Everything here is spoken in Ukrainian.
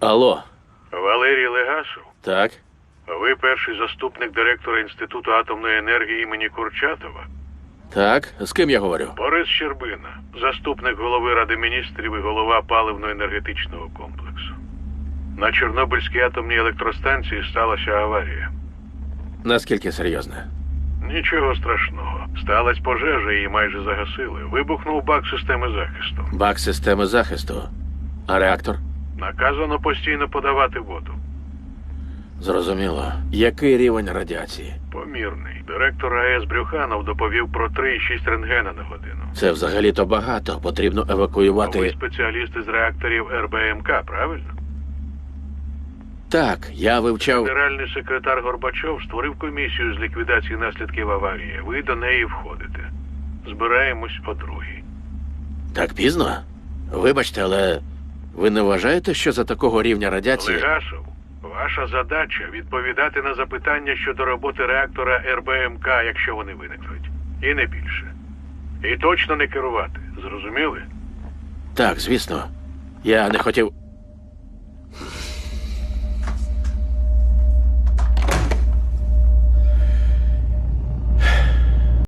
Алло, Валерій Легасов, так? ви перший заступник директора Інституту атомної енергії імені Курчатова. Так, з ким я говорю? Борис Щербина, заступник голови Ради міністрів і голова паливно-енергетичного комплексу. На Чорнобильській атомній електростанції сталася аварія. Наскільки серйозно? Нічого страшного. Сталась пожежа, її майже загасили. Вибухнув бак системи захисту. Бак системи захисту. А реактор? Наказано постійно подавати воду. Зрозуміло. Який рівень радіації? Помірний. Директор АЕС Брюханов доповів про 3,6 рентгена на годину. Це взагалі-то багато. Потрібно А ви евакуювати. спеціалісти з реакторів РБМК, правильно? Так, я вивчав. Генеральний секретар Горбачов створив комісію з ліквідації наслідків аварії. Ви до неї входите. Збираємось о другій. Так пізно? Вибачте, але ви не вважаєте, що за такого рівня радіації. Легашов, ваша задача відповідати на запитання щодо роботи реактора РБМК, якщо вони виникнуть. І не більше. І точно не керувати. Зрозуміли? Так, звісно. Я не хотів.